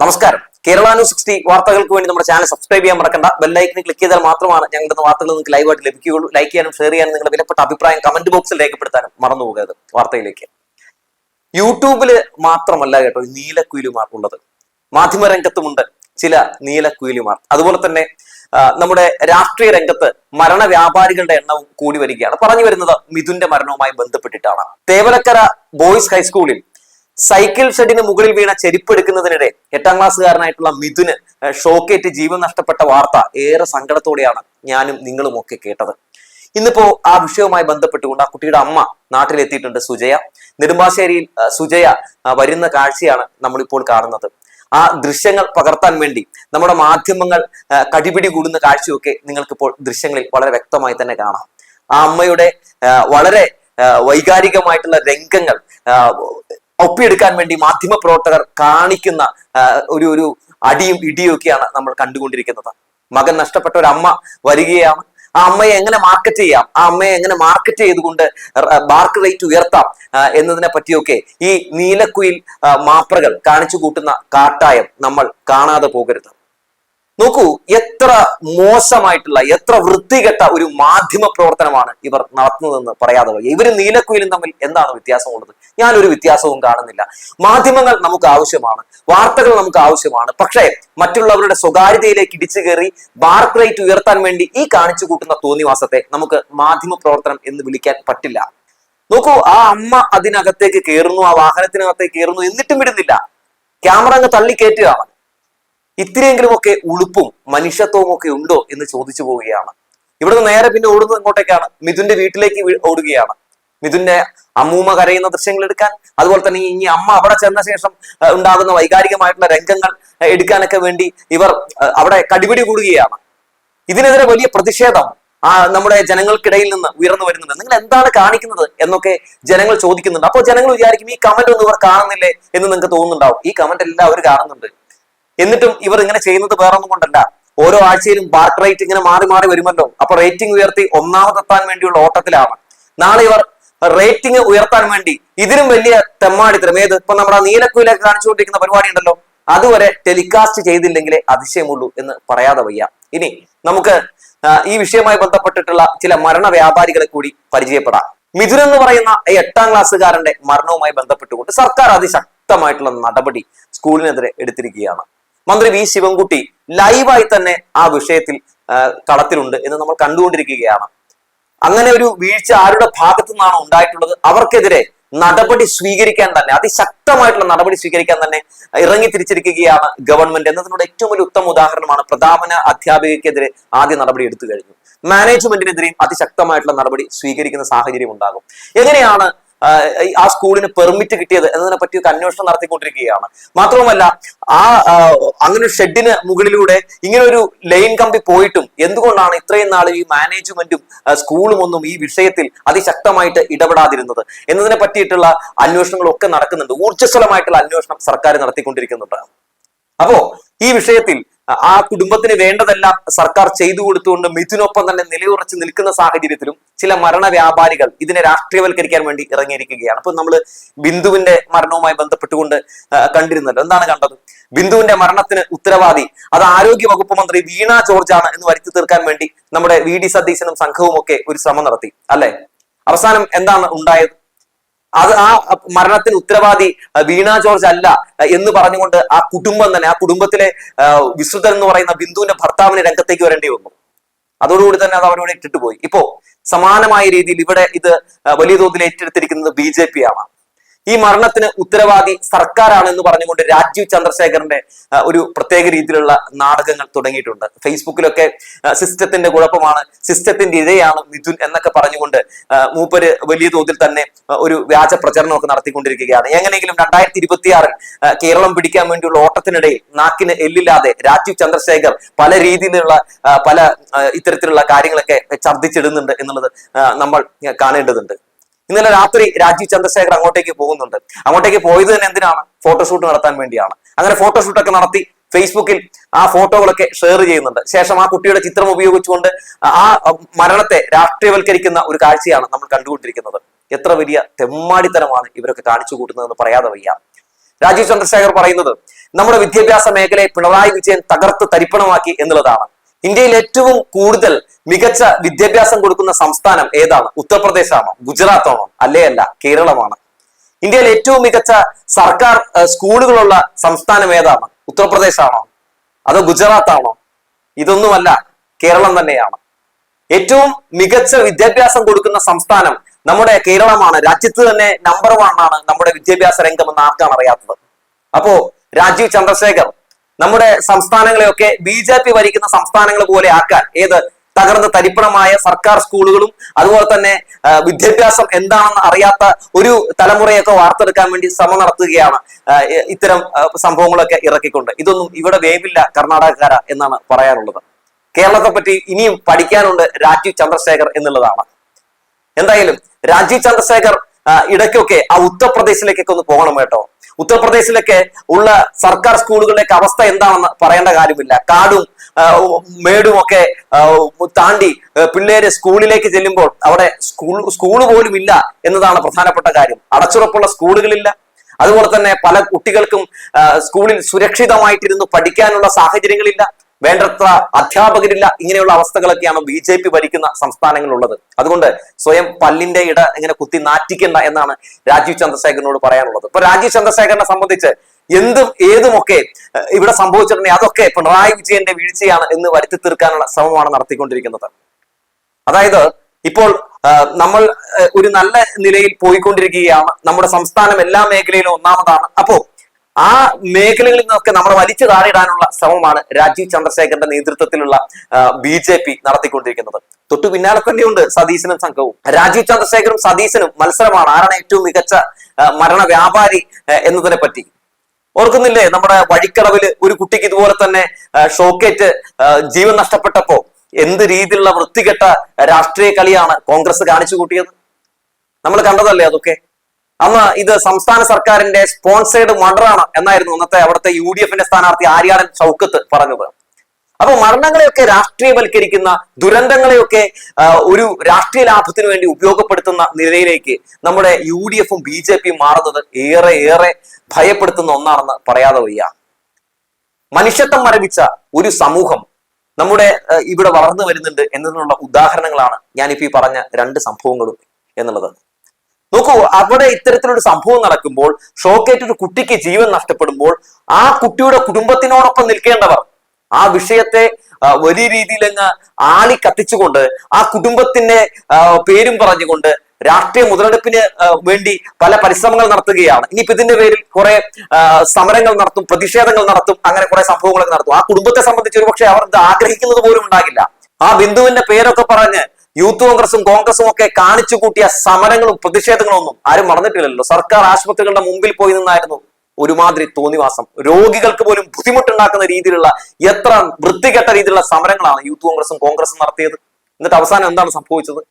നമസ്കാരം. Kerala news sixty വാർത്തകൾക്ക് വേണ്ടി നമ്മുടെ ചാനൽ സബ്സ്ക്രൈബ് ചെയ്യാൻ മറക്കണ്ട. ബെല്ലൈക്കിന് ക്ലിക്ക് ചെയ്താൽ മാത്രമാണ് ഞങ്ങളുടെ വാർത്തകൾ നിങ്ങൾക്ക് ലൈവായിട്ട് ലഭിക്കുകയുള്ളൂ. ലൈക്ക് ചെയ്യാനും ഷെയർ ചെയ്യാനും നിങ്ങളുടെ വിലപ്പെട്ട അഭിപ്രായം കമന്റ് ബോക്സിൽ രേഖപ്പെടുത്താനും മറന്നു പോകരുത്. വാർത്തയിലേക്ക്. യൂട്യൂബിൽ മാത്രമല്ല കേട്ടോ നീലക്കുയിലുമാർ ഉള്ളത്. മാധ്യമരംഗത്തുമുണ്ട് ചില നീലക്കുയിലുമാർ. അതുപോലെ തന്നെ നമ്മുടെ രാഷ്ട്രീയ രംഗത്ത് മരണ വ്യാപാരികളുടെ എണ്ണവും കൂടി വരികയാണ്. പറഞ്ഞു വരുന്നത് മിഥുന്റെ മരണവുമായി ബന്ധപ്പെട്ടിട്ടാണ്. തേവലക്കര ബോയ്സ് ഹൈസ്കൂളിൽ സൈക്കിൾ ഷെഡിന് മുകളിൽ വീണ ചെരുപ്പെടുക്കുന്നതിനിടെ എട്ടാം ക്ലാസ്സുകാരനായിട്ടുള്ള മിഥുന് ഷോക്കേറ്റ് ജീവൻ നഷ്ടപ്പെട്ട വാർത്ത ഏറെ സങ്കടത്തോടെയാണ് ഞാനും നിങ്ങളും ഒക്കെ കേട്ടത്. ഇന്നിപ്പോ ആ വിഷയവുമായി ബന്ധപ്പെട്ടുകൊണ്ട് ആ കുട്ടിയുടെ അമ്മ നാട്ടിലെത്തിയിട്ടുണ്ട് സുജയ. നെടുമ്പാശ്ശേരിയിൽ സുജയ വരുന്ന കാഴ്ചയാണ് നമ്മളിപ്പോൾ കാണുന്നത്. ആ ദൃശ്യങ്ങൾ പകർത്താൻ വേണ്ടി നമ്മുടെ മാധ്യമങ്ങൾ കടിപിടി കൂടുന്ന കാഴ്ചയൊക്കെ നിങ്ങൾക്കിപ്പോൾ ദൃശ്യങ്ങളിൽ വളരെ വ്യക്തമായി തന്നെ കാണാം. ആ അമ്മയുടെ വളരെ വൈകാരികമായിട്ടുള്ള രംഗങ്ങൾ ഒപ്പിയെടുക്കാൻ വേണ്ടി മാധ്യമ പ്രവർത്തകർ കാണിക്കുന്ന ഒരു ഒരു അടിയും ഇടിയും ഒക്കെയാണ് നമ്മൾ കണ്ടുകൊണ്ടിരിക്കുന്നത്. മകൻ നഷ്ടപ്പെട്ട ഒരു അമ്മ വരികയാണ്. ആ അമ്മയെ എങ്ങനെ മാർക്കറ്റ് ചെയ്യാം? ആ അമ്മയെ എങ്ങനെ മാർക്കറ്റ് ചെയ്തുകൊണ്ട് മാർക്ക് റേറ്റ് ഉയർത്താം എന്നതിനെ പറ്റിയൊക്കെ ഈ നീലക്കുയിൽ മാപ്രകൾ കാണിച്ചു കൂട്ടുന്ന കാട്ടായം നമ്മൾ കാണാതെ പോകരുത്. നോക്കൂ എത്ര മോശമായിട്ടുള്ള എത്ര വൃത്തികെട്ട ഒരു മാധ്യമ പ്രവർത്തനമാണ് ഇവർ നടത്തുന്നതെന്ന് പറയാതെ വയ്യ. ഇവർ നീലക്കുയിലും തമ്മിൽ എന്താണ് വ്യത്യാസമുള്ളത്? ഞാനൊരു വ്യത്യാസവും കാണുന്നില്ല. മാധ്യമങ്ങൾ നമുക്ക് ആവശ്യമാണ് വാർത്തകൾ നമുക്ക് ആവശ്യമാണ്. പക്ഷേ മറ്റുള്ളവരുടെ സ്വകാര്യതയിലേക്ക് ഇടിച്ചു കയറി ബാർക്ക് റേറ്റ് ഉയർത്താൻ വേണ്ടി ഈ കാണിച്ചു കൂട്ടുന്ന തോന്നിവാസത്തെ നമുക്ക് മാധ്യമ പ്രവർത്തനം എന്ന് വിളിക്കാൻ പറ്റില്ല. നോക്കൂ ആ അമ്മ അതിനകത്തേക്ക് കയറുന്നു ആ വാഹനത്തിനകത്തേക്ക് കയറുന്നു എന്നിട്ടും വിടുന്നില്ല. ക്യാമറ അങ്ങ് തള്ളിക്കയറ്റുകയാണ് ഒക്കെ ഉളുപ്പും മനുഷ്യത്വവും ഒക്കെ ഉണ്ടോ എന്ന് ചോദിച്ചു പോവുകയാണ്. ഇവിടുന്ന് നേരെ പിന്നെ ഓടുന്നത് ഇങ്ങോട്ടേക്കാണ് മിഥുന്റെ വീട്ടിലേക്ക് ഓടുകയാണ്. മിഥുന്റെ അമ്മൂമ്മ കരയുന്ന ദൃശ്യങ്ങൾ എടുക്കാൻ അതുപോലെ തന്നെ ഇനി അമ്മ അവിടെ ചെന്ന ശേഷം ഉണ്ടാകുന്ന വൈകാരികമായിട്ടുള്ള രംഗങ്ങൾ എടുക്കാനൊക്കെ വേണ്ടി ഇവർ അവിടെ കടിപിടി കൂടുകയാണ്. ഇതിനെതിരെ വലിയ പ്രതിഷേധം ആ നമ്മുടെ ജനങ്ങൾക്കിടയിൽ നിന്ന് ഉയർന്നു വരുന്നുണ്ട്. നിങ്ങൾ എന്താണ് കാണിക്കുന്നത് എന്നൊക്കെ ജനങ്ങൾ ചോദിക്കുന്നുണ്ട്. അപ്പോൾ ജനങ്ങൾ വിചാരിക്കും ഈ കമന്റ് ഒന്നും ഇവർ കാണുന്നില്ലേ എന്ന് നിങ്ങൾക്ക് തോന്നുന്നുണ്ടാവും. ഈ കമന്റ് എല്ലാവരും കാണുന്നുണ്ട്. എന്നിട്ടും ഇവർ ഇങ്ങനെ ചെയ്യുന്നത് വേറൊന്നും കൊണ്ടല്ല. ഓരോ ആഴ്ചയിലും ബാർക്ക് റേറ്റ് ഇങ്ങനെ മാറി മാറി വരുമല്ലോ. അപ്പൊ റേറ്റിംഗ് ഉയർത്തി ഒന്നാമതെത്താൻ വേണ്ടിയുള്ള ഓട്ടത്തിലാണ്. നാളെ ഇവർ റേറ്റിംഗ് ഉയർത്താൻ വേണ്ടി ഇതിനും വലിയ തെമ്മാടിത്തരം ഏത്? ഇപ്പൊ നമ്മുടെ നീലക്കുയിലൊക്കെ കാണിച്ചുകൊണ്ടിരിക്കുന്ന പരിപാടി ഉണ്ടല്ലോ അതുവരെ ടെലികാസ്റ്റ് ചെയ്തില്ലെങ്കിലേ അതിശയമുള്ളൂ എന്ന് പറയാതെ വയ്യ. ഇനി നമുക്ക് ഈ വിഷയവുമായി ബന്ധപ്പെട്ടിട്ടുള്ള ചില മരണ വ്യാപാരികളെ കൂടി പരിചയപ്പെടാം. മിഥുൻ എന്ന് പറയുന്ന ഈ എട്ടാം ക്ലാസ്സുകാരന്റെ മരണവുമായി ബന്ധപ്പെട്ടുകൊണ്ട് സർക്കാർ അതിശക്തമായിട്ടുള്ള നടപടി സ്കൂളിനെതിരെ എടുത്തിരിക്കുകയാണ്. മന്ത്രി വി ശിവൻകുട്ടി ലൈവായി തന്നെ ആ വിഷയത്തിൽ കളത്തിലുണ്ട് എന്ന് നമ്മൾ കണ്ടുകൊണ്ടിരിക്കുകയാണ്. അങ്ങനെ ഒരു വീഴ്ച ആരുടെ ഭാഗത്തു നിന്നാണ് ഉണ്ടായിട്ടുള്ളത്? അവർക്കെതിരെ നടപടി സ്വീകരിക്കാൻ തന്നെ അതിശക്തമായിട്ടുള്ള നടപടി സ്വീകരിക്കാൻ തന്നെ ഇറങ്ങി തിരിച്ചിരിക്കുകയാണ് ഗവൺമെന്റ് എന്നതിനോട് ഏറ്റവും വലിയ ഉത്തമ ഉദാഹരണമാണ് പ്രധാന അധ്യാപികയ്ക്കെതിരെ ആദ്യ നടപടി എടുത്തു കഴിഞ്ഞു. മാനേജ്മെന്റിനെതിരെയും അതിശക്തമായിട്ടുള്ള നടപടി സ്വീകരിക്കുന്ന സാഹചര്യം ഉണ്ടാകും. എങ്ങനെയാണ് ആ, സ്കൂളിന് പെർമിറ്റ് കിട്ടിയത് എന്നതിനെ പറ്റിയൊക്കെ അന്വേഷണം നടത്തിക്കൊണ്ടിരിക്കുകയാണ്. മാത്രവുമല്ല ആ അങ്ങനെ ഷെഡിന് മുകളിലൂടെ ഇങ്ങനെ ഒരു ലൈൻ കമ്പി പോയിട്ടും എന്തുകൊണ്ടാണ് ഇത്രയും നാൾ ഈ മാനേജ്മെന്റും സ്കൂളും ഒന്നും ഈ വിഷയത്തിൽ അതിശക്തമായിട്ട് ഇടപെടാതിരുന്നത്? എന്നതിനെ പറ്റിയിട്ടുള്ള അന്വേഷണങ്ങളൊക്കെ നടക്കുന്നുണ്ട്. ഊർജസ്വലമായിട്ടുള്ള അന്വേഷണം സർക്കാർ നടത്തിക്കൊണ്ടിരിക്കുന്നുണ്ട്. അപ്പോ ഈ വിഷയത്തിൽ ആ കുടുംബത്തിന് വേണ്ടതെല്ലാം സർക്കാർ ചെയ്തു കൊടുത്തുകൊണ്ട് മിഥുനൊപ്പം തന്നെ നിലയുറച്ച് നിൽക്കുന്ന സാഹചര്യത്തിലും ചില മരണ വ്യാപാരികൾ ഇതിനെ രാഷ്ട്രീയവൽക്കരിക്കാൻ വേണ്ടി ഇറങ്ങിയിരിക്കുകയാണ്. അപ്പൊ നമ്മൾ ബിന്ദുവിന്റെ മരണവുമായി ബന്ധപ്പെട്ടുകൊണ്ട് കണ്ടിരുന്നല്ലോ. എന്താണ് കണ്ടത്? ബിന്ദുവിന്റെ മരണത്തിന് ഉത്തരവാദി അത് ആരോഗ്യ വകുപ്പ് മന്ത്രി വീണ ജോർജ് ആണ് എന്ന് വരുത്തി തീർക്കാൻ വേണ്ടി നമ്മുടെ വി ഡി സതീശനും സംഘവും ഒക്കെ ഒരു ശ്രമം നടത്തി. അല്ലെ? അവസാനം എന്താണ് ഉണ്ടായത്? അത് ആ മരണത്തിന് ഉത്തരവാദി വീണാ ജോർജ് അല്ല എന്ന് പറഞ്ഞുകൊണ്ട് ആ കുടുംബം തന്നെ ആ കുടുംബത്തിലെ വിശ്രുതൻ എന്ന് പറയുന്ന ബിന്ദുവിന്റെ ഭർത്താവിന് രംഗത്തേക്ക് വരേണ്ടി വന്നു. അതോടുകൂടി തന്നെ അത് അവരോട് ഇട്ടിട്ട് പോയി. ഇപ്പോ സമാനമായ രീതിയിൽ ഇവിടെ ഇത് വലിയ തോതിൽ ഏറ്റെടുത്തിരിക്കുന്നത് ബി ജെ പി ആണ് ഈ മരണത്തിന് ഉത്തരവാദി സർക്കാരാണ് എന്ന് പറഞ്ഞുകൊണ്ട് രാജീവ് ചന്ദ്രശേഖറിന്റെ ഒരു പ്രത്യേക രീതിയിലുള്ള നാടകങ്ങൾ തുടങ്ങിയിട്ടുണ്ട്. ഫേസ്ബുക്കിലൊക്കെ സിസ്റ്റത്തിന്റെ കുഴപ്പമാണ്. സിസ്റ്റത്തിന്റെ ഇരയാണ് മിഥുൻ എന്നൊക്കെ പറഞ്ഞുകൊണ്ട് മൂപ്പര് വലിയ തോതിൽ തന്നെ ഒരു വ്യാജ പ്രചരണമൊക്കെ നടത്തിക്കൊണ്ടിരിക്കുകയാണ്. എങ്ങനെയെങ്കിലും രണ്ടായിരത്തി ഇരുപത്തിയാറിൽ കേരളം പിടിക്കാൻ വേണ്ടിയുള്ള ഓട്ടത്തിനിടയിൽ നാക്കിന് എല്ലില്ലാതെ രാജീവ് ചന്ദ്രശേഖർ പല രീതിയിലുള്ള പല ഇത്തരത്തിലുള്ള കാര്യങ്ങളൊക്കെ ഛർദ്ദിച്ചിടുന്നുണ്ട് എന്നുള്ളത് നമ്മൾ കാണേണ്ടതുണ്ട്. ഇന്നലെ രാത്രി രാജീവ് ചന്ദ്രശേഖർ അങ്ങോട്ടേക്ക് പോകുന്നുണ്ട്. അങ്ങോട്ടേക്ക് പോയത് തന്നെ എന്തിനാണ്? ഫോട്ടോഷൂട്ട് നടത്താൻ വേണ്ടിയാണ്. അങ്ങനെ ഫോട്ടോഷൂട്ടൊക്കെ നടത്തി ഫേസ്ബുക്കിൽ ആ ഫോട്ടോകളൊക്കെ ഷെയർ ചെയ്യുന്നുണ്ട്. ശേഷം ആ കുട്ടിയുടെ ചിത്രം ഉപയോഗിച്ചുകൊണ്ട് ആ മരണത്തെ രാഷ്ട്രീയവൽക്കരിക്കുന്ന ഒരു കാഴ്ചയാണ് നമ്മൾ കണ്ടുകൊണ്ടിരിക്കുന്നത്. എത്ര വലിയ തെമ്മാടിത്തരമാണ് ഇവരൊക്കെ കാണിച്ചു കൂട്ടുന്നതെന്ന് പറയാതെ വയ്യ. രാജീവ് ചന്ദ്രശേഖർ പറയുന്നത് നമ്മുടെ വിദ്യാഭ്യാസ മേഖലയെ പിണറായി വിജയൻ തകർത്ത് തരിപ്പണമാക്കി എന്നുള്ളതാണ്. ഇന്ത്യയിൽ ഏറ്റവും കൂടുതൽ മികച്ച വിദ്യാഭ്യാസം കൊടുക്കുന്ന സംസ്ഥാനം ഏതാണ്? ഉത്തർപ്രദേശാണോ ഗുജറാത്താണോ അല്ലേ അല്ല കേരളമാണ്. ഇന്ത്യയിൽ ഏറ്റവും മികച്ച സർക്കാർ സ്കൂളുകളുള്ള സംസ്ഥാനം ഏതാണ്? ഉത്തർപ്രദേശാണോ അതോ ഗുജറാത്താണോ? ഇതൊന്നുമല്ല കേരളം തന്നെയാണ്. ഏറ്റവും മികച്ച വിദ്യാഭ്യാസം കൊടുക്കുന്ന സംസ്ഥാനം നമ്മുടെ കേരളമാണ്. രാജ്യത്ത് തന്നെ നമ്പർ വൺ ആണ് നമ്മുടെ വിദ്യാഭ്യാസ രംഗം എന്ന് ആർക്കാണ് അറിയാത്തത്? അപ്പോ രാജീവ് ചന്ദ്രശേഖർ നമ്മുടെ സംസ്ഥാനങ്ങളെയൊക്കെ ബി ജെ പി ഭരിക്കുന്ന സംസ്ഥാനങ്ങൾ പോലെ ആക്കാൻ ഏത് തകർന്ന് തരിപ്പണമായ സർക്കാർ സ്കൂളുകളും അതുപോലെ തന്നെ വിദ്യാഭ്യാസം എന്താണെന്ന് അറിയാത്ത ഒരു തലമുറയൊക്കെ വാർത്തെടുക്കാൻ വേണ്ടി ശ്രമം നടത്തുകയാണ് ഇത്തരം സംഭവങ്ങളൊക്കെ ഇറക്കിക്കൊണ്ട്. ഇതൊന്നും ഇവിടെ വേവില്ല കർണാടകക്കാര എന്നാണ് പറയാനുള്ളത്. കേരളത്തെ പറ്റി ഇനിയും പഠിക്കാനുണ്ട് രാജീവ് ചന്ദ്രശേഖർ എന്നുള്ളതാണ്. എന്തായാലും രാജീവ് ചന്ദ്രശേഖർ ഇടയ്ക്കൊക്കെ ആ ഉത്തർപ്രദേശിലേക്കൊക്കെ ഒന്ന് പോകണം കേട്ടോ. ഉത്തർപ്രദേശിലൊക്കെ ഉള്ള സർക്കാർ സ്കൂളുകളുടെയൊക്കെ അവസ്ഥ എന്താണെന്ന് പറയേണ്ട കാര്യമില്ല. കാടും മേടും ഒക്കെ താണ്ടി പിള്ളേര് സ്കൂളിലേക്ക് ചെല്ലുമ്പോൾ അവിടെ സ്കൂൾ സ്കൂൾ പോലും ഇല്ല എന്നതാണ് പ്രധാനപ്പെട്ട കാര്യം. അടച്ചുറപ്പുള്ള സ്കൂളുകളില്ല. അതുപോലെ തന്നെ പല കുട്ടികൾക്കും സ്കൂളിൽ സുരക്ഷിതമായിട്ടിരുന്ന് പഠിക്കാനുള്ള സാഹചര്യങ്ങളില്ല. വേണ്ടത്ര അധ്യാപകരില്ല ഇങ്ങനെയുള്ള അവസ്ഥകളൊക്കെയാണ് ബി ജെ പി ഭരിക്കുന്ന സംസ്ഥാനങ്ങളുള്ളത് അതുകൊണ്ട് സ്വയം പല്ലിന്റെ ഇട ഇങ്ങനെ കുത്തി നാറ്റിക്കണ്ട എന്നാണ് രാജീവ് ചന്ദ്രശേഖരനോട് പറയാനുള്ളത്. ഇപ്പൊ രാജീവ് ചന്ദ്രശേഖരനെ സംബന്ധിച്ച് എന്തും ഏതുമൊക്കെ ഇവിടെ സംഭവിച്ചിട്ടുണ്ടെങ്കിൽ അതൊക്കെ പിണറായി വിജയന്റെ വീഴ്ചയാണ് എന്ന് വരുത്തി തീർക്കാനുള്ള ശ്രമമാണ് നടത്തിക്കൊണ്ടിരിക്കുന്നത്. അതായത് ഇപ്പോൾ നമ്മൾ ഒരു നല്ല നിലയിൽ പോയിക്കൊണ്ടിരിക്കുകയാണ്. നമ്മുടെ സംസ്ഥാനം എല്ലാ മേഖലയിലും ഒന്നാമതാണ്. അപ്പോ ആ മേഖലകളിൽ നിന്നൊക്കെ നമ്മൾ വലിച്ചു താഴെയിടാനുള്ള ശ്രമമാണ് രാജീവ് ചന്ദ്രശേഖരന്റെ നേതൃത്വത്തിലുള്ള ബി ജെ പി നടത്തിക്കൊണ്ടിരിക്കുന്നത്. തൊട്ടു പിന്നാലെ തന്നെയുണ്ട് സതീശനും സംഘവും. രാജീവ് ചന്ദ്രശേഖരും സതീശനും മത്സരമാണ് ആരാണ് ഏറ്റവും മികച്ച മരണ വ്യാപാരി എന്നതിനെ പറ്റി ഓർക്കുന്നില്ലേ നമ്മുടെ വഴിക്കടവിൽ ഒരു കുട്ടിക്ക് ഇതുപോലെ തന്നെ ഷോക്കേറ്റ് ജീവൻ നഷ്ടപ്പെട്ടപ്പോ എന്ത് രീതിയിലുള്ള വൃത്തികെട്ട രാഷ്ട്രീയ കളിയാണ് കോൺഗ്രസ് കാണിച്ചു കൂട്ടിയത്? നമ്മൾ കണ്ടതല്ലേ അതൊക്കെ? അന്ന് ഇത് സംസ്ഥാന സർക്കാരിന്റെ സ്പോൺസേഡ് മർഡറാണ് എന്നായിരുന്നു അന്നത്തെ അവിടുത്തെ യു ഡി എഫിന്റെ സ്ഥാനാർത്ഥി ആര്യാടൻ ചൗക്കത്ത് പറഞ്ഞത്. അപ്പൊ മരണങ്ങളെയൊക്കെ രാഷ്ട്രീയവൽക്കരിക്കുന്ന ദുരന്തങ്ങളെയൊക്കെ ഒരു രാഷ്ട്രീയ ലാഭത്തിന് വേണ്ടി ഉപയോഗപ്പെടുത്തുന്ന നിലയിലേക്ക് നമ്മുടെ യു ഡി എഫും ബി ജെ പിയും മാറുന്നത് ഏറെ ഏറെ ഭയപ്പെടുത്തുന്ന ഒന്നാണെന്ന് പറയാതെ വയ്യ. മനുഷ്യത്വം മരവിച്ച ഒരു സമൂഹം നമ്മുടെ ഇവിടെ വളർന്നു വരുന്നുണ്ട് എന്നതിനുള്ള ഉദാഹരണങ്ങളാണ് ഞാനിപ്പോ ഈ പറഞ്ഞ രണ്ട് സംഭവങ്ങളും എന്നുള്ളത്. നോക്കൂ അവിടെ ഇത്തരത്തിലൊരു സംഭവം നടക്കുമ്പോൾ ഷോക്കേറ്റ് ഒരു കുട്ടിക്ക് ജീവൻ നഷ്ടപ്പെടുമ്പോൾ ആ കുട്ടിയുടെ കുടുംബത്തിനോടൊപ്പം നിൽക്കേണ്ടവർ ആ വിഷയത്തെ വലിയ രീതിയിൽ അങ്ങ് ആളി കത്തിച്ചുകൊണ്ട് ആ കുടുംബത്തിന്റെ പേരും പറഞ്ഞുകൊണ്ട് രാഷ്ട്രീയ മുതലെടുപ്പിന് വേണ്ടി പല പരിശ്രമങ്ങൾ നടത്തുകയാണ്. ഇനിയിപ്പോ ഇതിന്റെ പേരിൽ കുറെ സമരങ്ങൾ നടത്തും പ്രതിഷേധങ്ങൾ നടത്തും അങ്ങനെ കുറെ സംഭവങ്ങളൊക്കെ നടത്തും. ആ കുടുംബത്തെ സംബന്ധിച്ച് ഒരുപക്ഷെ അവർ ആഗ്രഹിക്കുന്നത് പോലും ഉണ്ടാകില്ല. ആ ബിന്ദുവിന്റെ പേരൊക്കെ പറഞ്ഞ് യൂത്ത് കോൺഗ്രസും കോൺഗ്രസും ഒക്കെ കാണിച്ചു കൂട്ടിയ സമരങ്ങളും പ്രതിഷേധങ്ങളും ഒന്നും ആരും മറന്നിട്ടില്ലല്ലോ. സർക്കാർ ആശുപത്രികളുടെ മുമ്പിൽ പോയി നിന്നായിരുന്നു ഒരുമാതിരി തോന്നിവാസം. രോഗികൾക്ക് പോലും ബുദ്ധിമുട്ടുണ്ടാക്കുന്ന രീതിയിലുള്ള എത്ര വൃത്തികെട്ട രീതിയിലുള്ള സമരങ്ങളാണ് യൂത്ത് കോൺഗ്രസും കോൺഗ്രസും നടത്തിയത്. എന്നിട്ട് അവസാനം എന്താണ് സംഭവിച്ചത്?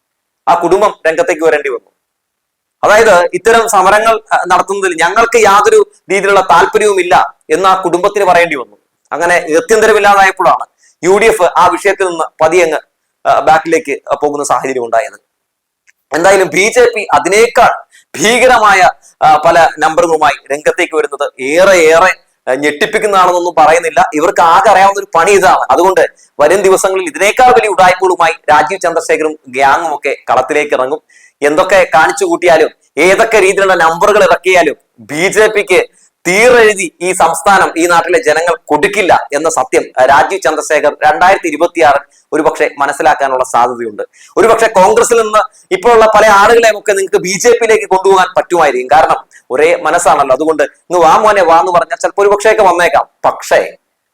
ആ കുടുംബം രംഗത്തേക്ക് വരേണ്ടി വന്നു. അതായത് ഇത്തരം സമരങ്ങൾ നടത്തുന്നതിൽ ഞങ്ങൾക്ക് യാതൊരു രീതിയിലുള്ള താല്പര്യവുമില്ല എന്ന് ആ കുടുംബത്തിന് പറയേണ്ടി വന്നു. അങ്ങനെ ഗത്യന്തരമില്ലാതായപ്പോഴാണ് യു ഡി എഫ് ആ വിഷയത്തിൽ നിന്ന് പതിയങ്ങ് ബാക്കിലേക്ക് പോകുന്ന സാഹചര്യം ഉണ്ടായത്. എന്തായാലും ബി ജെ പി അതിനേക്കാൾ ഭീകരമായ പല നമ്പറുകളുമായി രംഗത്തേക്ക് വരുന്നത് ഏറെ ഏറെ ഞെട്ടിപ്പിക്കുന്നതാണെന്നൊന്നും പറയുന്നില്ല. ഇവർക്ക് ആകെ അറിയാവുന്ന ഒരു പണി ഇതാണ്. അതുകൊണ്ട് വരും ദിവസങ്ങളിൽ ഇതിനേക്കാൾ വലിയ ഉടായ്പകളുമായി രാജീവ് ചന്ദ്രശേഖരും ഗ്യാങ്ങും ഒക്കെ കളത്തിലേക്ക് ഇറങ്ങും. എന്തൊക്കെ കാണിച്ചു കൂട്ടിയാലും ഏതൊക്കെ രീതിയിലുള്ള നമ്പറുകൾ ഇറക്കിയാലും ബി ജെ പിക്ക് തീരെഴുതി ഈ സംസ്ഥാനം ഈ നാട്ടിലെ ജനങ്ങൾ കൊടുക്കില്ല എന്ന സത്യം രാജീവ് ചന്ദ്രശേഖർ രണ്ടായിരത്തി ഇരുപത്തിയാറ് ഒരുപക്ഷെ മനസ്സിലാക്കാനുള്ള സാധ്യതയുണ്ട്. ഒരുപക്ഷെ കോൺഗ്രസിൽ നിന്ന് ഇപ്പോഴുള്ള പല ആളുകളെയും ഒക്കെ നിങ്ങൾക്ക് ബി ജെ പിയിലേക്ക് കൊണ്ടുപോകാൻ പറ്റുമായിരിക്കും. കാരണം ഒരേ മനസ്സാണല്ലോ. അതുകൊണ്ട് ഇന്ന് വാ മോനെ വാ എന്ന് പറഞ്ഞാൽ ചിലപ്പോൾ ഒരുപക്ഷെയൊക്കെ വന്നേക്കാം. പക്ഷേ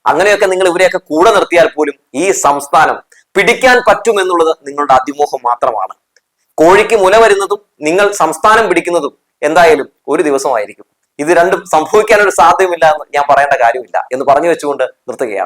അങ്ങനെയൊക്കെ നിങ്ങൾ ഇവരെയൊക്കെ കൂടെ നിർത്തിയാൽ പോലും ഈ സംസ്ഥാനം പിടിക്കാൻ പറ്റും എന്നുള്ളത് നിങ്ങളുടെ അതിമോഹം മാത്രമാണ്. കോഴിക്ക് മുല വരുന്നതും നിങ്ങൾ സംസ്ഥാനം പിടിക്കുന്നതും എന്തായാലും ഒരു ദിവസമായിരിക്കും. ഇത് രണ്ടും സംഭവിക്കാനൊരു സാധ്യമില്ല എന്ന് ഞാൻ പറയേണ്ട കാര്യമില്ല എന്ന് പറഞ്ഞു വെച്ചുകൊണ്ട് നിർത്തുകയാണ്.